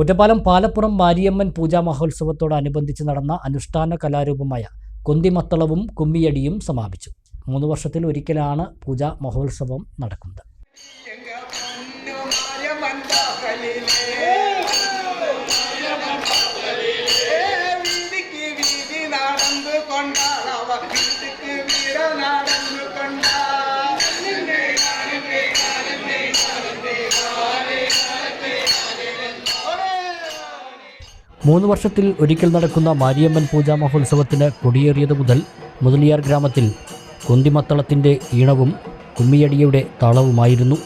ഒറ്റപ്പാലം പാലപ്പുറം മാരിയമ്മൻ പൂജാ മഹോത്സവത്തോടനുബന്ധിച്ച് നടന്ന അനുഷ്ഠാന കലാരൂപമായ കൊന്തിമത്തളവും കുമ്മിയടിയും സമാപിച്ചു. മൂന്ന് വർഷത്തിൽ ഒരിക്കലാണ് പൂജാ മഹോത്സവം നടക്കുന്നത്. മൂന്ന് വർഷത്തിൽ ഒരിക്കൽ നടക്കുന്ന മാരിയമ്മൻ പൂജാ മഹോത്സവത്തിന് കൊടിയേറിയത് മുതൽ മുതലിയാർ ഗ്രാമത്തിൽ കുന്തിമത്തളത്തിന്റെ ഈണവും കുമ്മിയടിയുടെ താളവുമായിരുന്നു.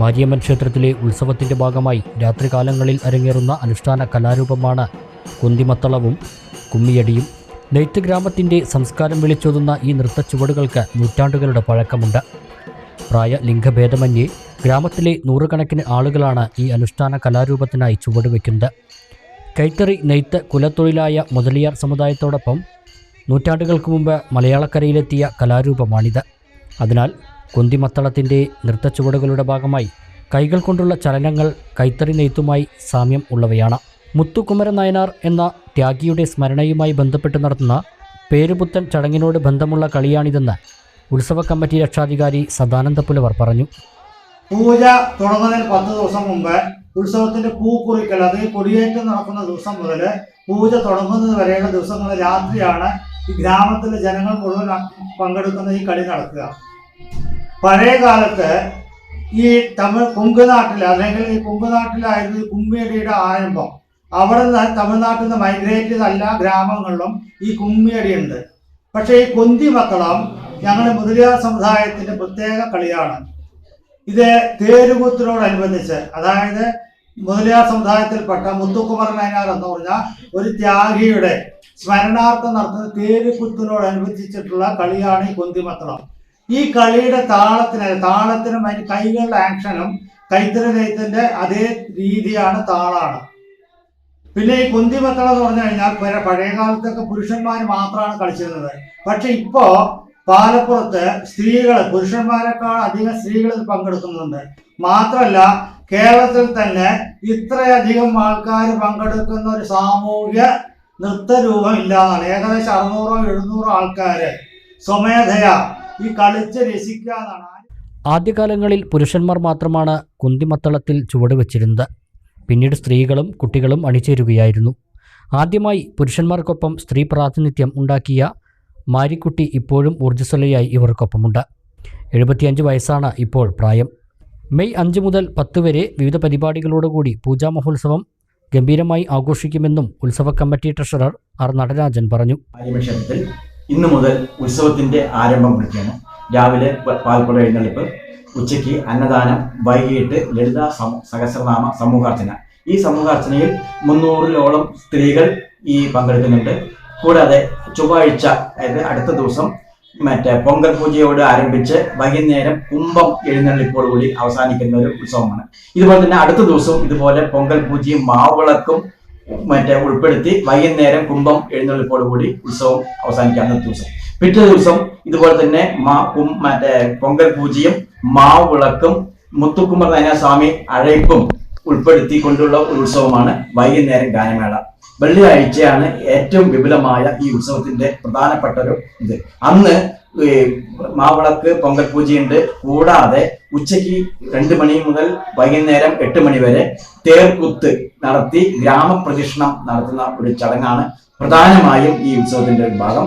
മാരിയമ്മൻ ക്ഷേത്രത്തിലെ ഉത്സവത്തിന്റെ ഭാഗമായി രാത്രികാലങ്ങളിൽ അരങ്ങേറുന്ന അനുഷ്ഠാന കലാരൂപമാണ് കുന്തിമത്തളവും കുമ്മിയടിയും. നെയ്ത്ത് ഗ്രാമത്തിന്റെ സംസ്കാരം വിളിച്ചോതുന്ന ഈ നൃത്ത ചുവടുകൾക്ക് നൂറ്റാണ്ടുകളുടെ പഴക്കമുണ്ട്. പ്രായ ലിംഗഭേദമന്യേ ഗ്രാമത്തിലെ നൂറുകണക്കിന് ആളുകളാണ് ഈ അനുഷ്ഠാന കലാരൂപത്തിനായി ചുവടുവെക്കുന്നത്. കൈത്തറി നെയ്ത്ത് കുലത്തൊഴിലായ മുതലിയാർ സമുദായത്തോടൊപ്പം നൂറ്റാണ്ടുകൾക്ക് മുമ്പ് മലയാളക്കരയിലെത്തിയ കലാരൂപമാണിത്. അതിനാൽ കുന്തിമത്തളത്തിന്റെ നൃത്തച്ചുവടുകളുടെ ഭാഗമായി കൈകൾ കൊണ്ടുള്ള ചലനങ്ങൾ കൈത്തറി നെയ്ത്തുമായി സാമ്യം ഉള്ളവയാണ്. മുത്തുകുമരൻ നായനാർ എന്ന ത്യാഗിയുടെ സ്മരണയുമായി ബന്ധപ്പെട്ട് നടത്തുന്ന പേരുപുത്തൻ ചടങ്ങിനോട് ബന്ധമുള്ള കളിയാണിതെന്ന് ഉത്സവ കമ്മിറ്റി രക്ഷാധികാരി സദാനന്ദപുലവർ പറഞ്ഞു. പൂജ തുടങ്ങുന്നതിന് പത്ത് ദിവസം മുമ്പ് ഉത്സവത്തിന്റെ പൂക്കുറിക്കൽ അത് കൊടിയേറ്റം നടക്കുന്ന ദിവസം മുതൽ പൂജ തുടങ്ങുന്നത് വരെയുള്ള ദിവസങ്ങളിൽ രാത്രിയാണ് ഈ ഗ്രാമത്തിലെ ജനങ്ങൾ മുഴുവൻ പങ്കെടുക്കുന്ന ഈ കളി നടക്കുക. പഴയ കാലത്ത് ഈ തമിഴ് കുങ്കുനാട്ടിൽ അല്ലെങ്കിൽ ഈ കുങ്കുനാട്ടിലായിരുന്നു ഈ കുമ്മിയടിയുടെ ആരംഭം. അവിടെ നിന്ന് തമിഴ്നാട്ടിൽ നിന്ന് മൈഗ്രേറ്റ് ചെയ്ത എല്ലാ ഗ്രാമങ്ങളിലും ഈ കുമ്മിയടിയുണ്ട് പക്ഷേ ഈ കൊന്തി മക്കളം ഞങ്ങളുടെ മുതലിയാർ സമുദായത്തിന്റെ പ്രത്യേക കളിയാണ്. ഇത് തേരുകൂത്തിനോടനുബന്ധിച്ച് അതായത് മുതലിയാർ സമുദായത്തിൽപ്പെട്ട മുത്തുക്കുമരൻ നയനാർ എന്ന് പറഞ്ഞ ഒരു ത്യാഗിയുടെ സ്മരണാർത്ഥം നടത്തുന്ന തേരുകുത്തിനോടനുബന്ധിച്ചിട്ടുള്ള കളിയാണ് ഈ കൊന്തിമത്തളം. ഈ കളിയുടെ താളത്തിന് താളത്തിനും അതിന് കൈകളുടെ ആക്ഷനും കൈത്തറി നെയ്ത്തിന്റെ അതേ രീതിയാണ് താളാണ്. പിന്നെ ഈ കുന്തിമത്തളം എന്ന് പറഞ്ഞു കഴിഞ്ഞാൽ പഴയ കാലത്തൊക്കെ പുരുഷന്മാർ മാത്രമാണ് കളിച്ചിരുന്നത്. പക്ഷെ ഇപ്പോ പാലപ്പുറത്ത് സ്ത്രീകൾ പുരുഷന്മാരെക്കാൾ അധികം സ്ത്രീകൾ പങ്കെടുക്കുന്നുണ്ട്. മാത്രമല്ല കേരളത്തിൽ തന്നെ ഇത്രയധികം ആൾക്കാർ പങ്കെടുക്കുന്ന ഒരു സാമൂഹ്യ നൃത്തരൂപം ഇല്ലാന്നാണ് ഏകദേശം അറുന്നൂറോ എഴുന്നൂറോ ആൾക്കാർ സ്വമേധയാ ഈ കളിച്ച് രസിക്കാന്നാണ്. ആദ്യകാലങ്ങളിൽ പുരുഷന്മാർ മാത്രമാണ് കുന്തിമത്തളത്തിൽ ചുവട് വെച്ചിരുന്നത്. പിന്നീട് സ്ത്രീകളും കുട്ടികളും അണിചേരുകയായിരുന്നു. ആദ്യമായി പുരുഷന്മാർക്കൊപ്പം സ്ത്രീ പ്രാതിനിധ്യം ഉണ്ടാക്കിയ മാരിക്കുട്ടി ഇപ്പോഴും ഊർജസ്വലയായി ഇവർക്കൊപ്പമുണ്ട്. എഴുപത്തിയഞ്ച് വയസ്സാണ് ഇപ്പോൾ പ്രായം. മെയ് അഞ്ച് മുതൽ പത്ത് വരെ വിവിധ പരിപാടികളോടുകൂടി പൂജാ മഹോത്സവം ഗംഭീരമായി ആഘോഷിക്കുമെന്നും ഉത്സവ കമ്മിറ്റി ട്രഷറർ ആർ നടരാജൻ പറഞ്ഞു. ഇന്ന് മുതൽ ഉത്സവത്തിന്റെ ആരംഭം കുറിക്കുകയാണ് രാവിലെ പാൽക്കുട എഴുന്നള്ളിപ്പ് ഉച്ചയ്ക്ക് അന്നദാനം വൈകിട്ട് ലളിത സഹസ്രനാമ സമൂഹാർച്ചന. ഈ സമൂഹാർച്ചനയിൽ മുന്നൂറിലോളം സ്ത്രീകൾ ഈ പങ്കെടുക്കുന്നുണ്ട്. കൂടാതെ ചൊവ്വാഴ്ച അതായത് അടുത്ത ദിവസം മറ്റേ പൊങ്കൽ പൂജയോട് ആരംഭിച്ച് വൈകുന്നേരം കുംഭം എഴുന്നള്ളിപ്പോടുകൂടി അവസാനിക്കുന്ന ഒരു ഉത്സവമാണ്. ഇതുപോലെ തന്നെ അടുത്ത ദിവസവും ഇതുപോലെ പൊങ്കൽ പൂജയും മാവിളക്കും മറ്റേ ഉൾപ്പെടുത്തി വൈകുന്നേരം കുംഭം എഴുന്നള്ളിപ്പോടുകൂടി ഉത്സവം അവസാനിക്കുക അന്നത്തെ ദിവസം. പിറ്റേ ദിവസം ഇതുപോലെ തന്നെ മാ മറ്റേ പൊങ്കൽ പൂജയും മാവിളക്കും വിളക്കും മുത്തുക്കുമർ നയന സ്വാമി അഴയ്പ്പും ഉൾപ്പെടുത്തിക്കൊണ്ടുള്ള ഒരു ഉത്സവമാണ് വൈകുന്നേരം ഗാനമേള. വെള്ളിയാഴ്ചയാണ് ഏറ്റവും വിപുലമായ ഈ ഉത്സവത്തിന്റെ പ്രധാനപ്പെട്ട ഒരു ഇത്. അന്ന് മാവിളക്ക് പൊങ്കൽ പൂജയുണ്ട്. കൂടാതെ ഉച്ചയ്ക്ക് രണ്ട് മണി മുതൽ വൈകുന്നേരം എട്ട് മണി വരെ തേർക്കുത്ത് നടത്തി ഗ്രാമപ്രദക്ഷിണം നടത്തുന്ന ഒരു ചടങ്ങാണ് പ്രധാനമായും ഈ ഉത്സവത്തിന്റെ ഒരു ഭാഗം.